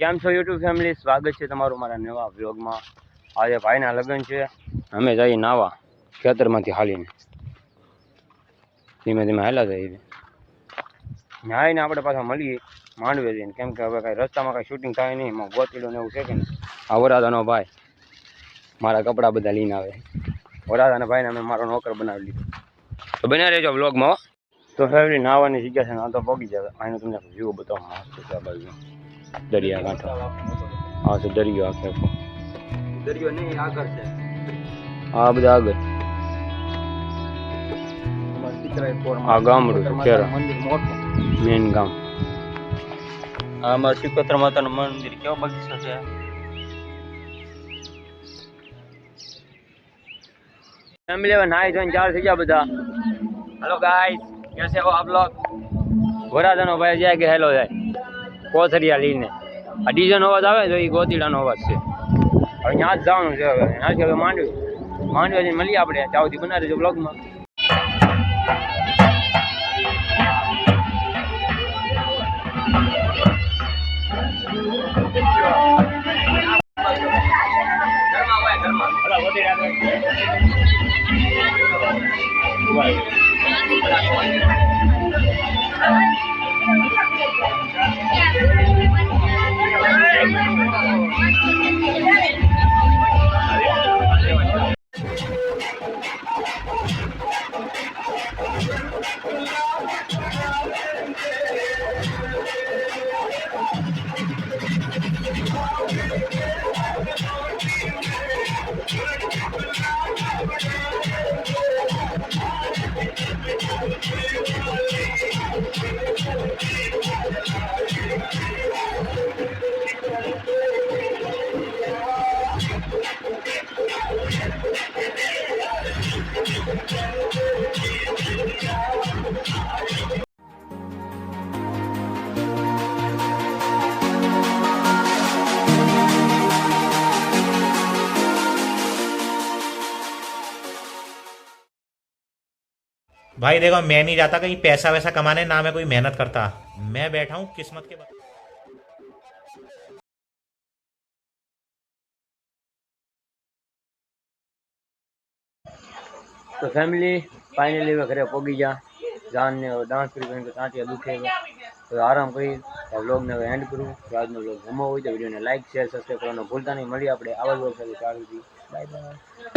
કેમ છો YouTube family સ્વાગત છે તમારું મારા નવા વ્લોગમાં આજે ભાઈના લગ્ન છે. અમે જઈએ નાવા ખેતરમાંથી હાલીને. ધીમે ધીમે હાલા જઈએ નાહીને આપણે પાછા મળીએ માંડવે જઈને. કેમ કે હવે કાંઈ રસ્તામાં કાંઈ શૂટિંગ થાય નહીં, એમાં ગોતીડો ને એવું છે કે આ વરાદાનો ભાઈ મારા કપડાં બધા લઈને આવે. વરાદાના ભાઈને અમે મારો નોકર બનાવી લીધો. તો બન્યા રહેજો વ્લોગમાં તો ફેમિલી નાવાની જગ્યા છે ના તો પગી જાય આનો તમને વ્યૂ બતાવવા મસ્ત છે આ બાજુ. દરિયા કાંઠો આ છે દરિયો આખે આખો દરિયો નહીં આગળ છે આ બધા આગળ આ ગામડું છે ખેરા મંદિર મોટું મેન ગામ આમાં સિકોતર માતાનું મંદિર કેવો બગીચો છે ફેમિલી હવે નાઈ ધોઈને ચાર થઈ ગયા બધા હેલો ગાઈસ કેસે હો આપ લોગ વરાદાનો ભાઈ જાય કે હેલો જાય કોથરિયા લઈને. આ ડીજેનો અવાજ આવે તો એ ગોતીડાનો અવાજ છે. હવે ત્યાં જ જવાનું છે હવે. ત્યાંથી હવે માંડવી. માંડવી મળીએ આપણે. ચાવથી બનાવી દેજો બ્લોગમાં भाई देखो मैं नहीं जाता कहीं पैसा वैसा कमाने ना मैं कोई मेहनत करता मैं बैठा हूँ किस्मत के बल- તો ફેમિલી ફાઇનલી હવે ઘરે પહોંચી ગયા જાનને હવે ડાન્સ કરી કારણ કે ટાંટિયા દુખે છે હવે આરામ કરી વ્લોગને હવે એન્ડ કરું જો આજનો વ્લોગ ગમો હોય તો વિડીયોને લાઈક શેર સબસ્ક્રાઈબ કરવાનું ભૂલતા નહીં મળીએ આપણે આવા જ વ્લોગ સાથે ચાલુ બાય બાય